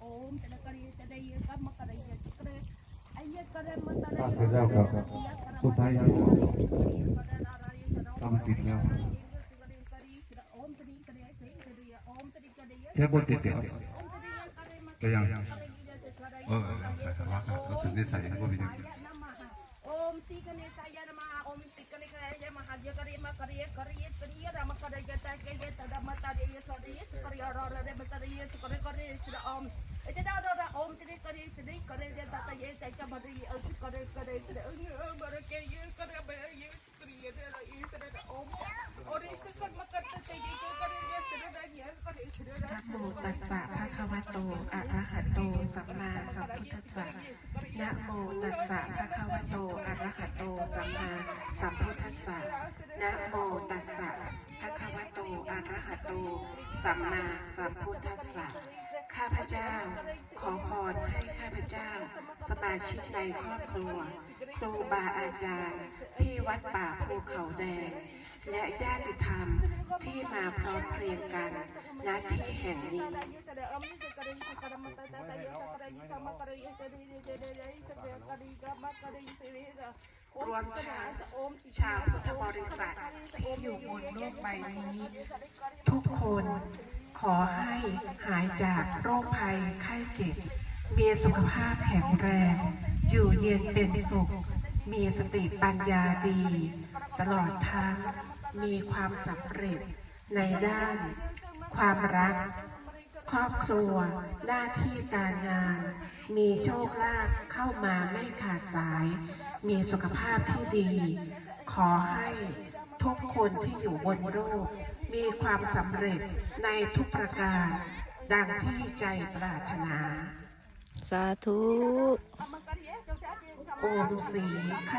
โอมจะได้กรีจะได้ยืกับมกระยกระไอ้ยกระมันตะถ้าเสร็จแล้ว นะโมตัสสะภะคะวะโต อะระหะโต สัมมาสัมพุทธัสสะนะโมตัสสะภะคะวะโต อะระหะโต สัมมาสัมพุทธัสสะนะโมตัสสะภะคะวะโต อะระหะโต สัมมาสัมพุทธัสสะข้าพเจ้าขอพร พเจ้า สมาชิกในครอบครัว ครูบาอาจารย์ ที่วัดป่าภูเขาแดง และญาติธรรมที่มาพร้อมเพรียงกันณที่แห่งนี้รวมทั้งชาวพุทธบริษัทที่อยู่บนโลกใบนี้ ทุกคนขอให้หายจากโรคภัยไข้เจ็บ มีสุขภาพแข็งแรง อยู่เย็นเป็นสุข มีสติปัญญาดี ตลอดทั้งมีความสำเร็จในด้าน ความรัก ครอบครัว หน้าที่การงาน มีโชคลาภเข้ามาไม่ขาดสาย มีสุขภาพที่ดี ขอให้ทุกคนที่อยู่บนโลกมีความสำเร็จในทุกประการ ดังที่ใจปรารถนา สาธุ โอมสีข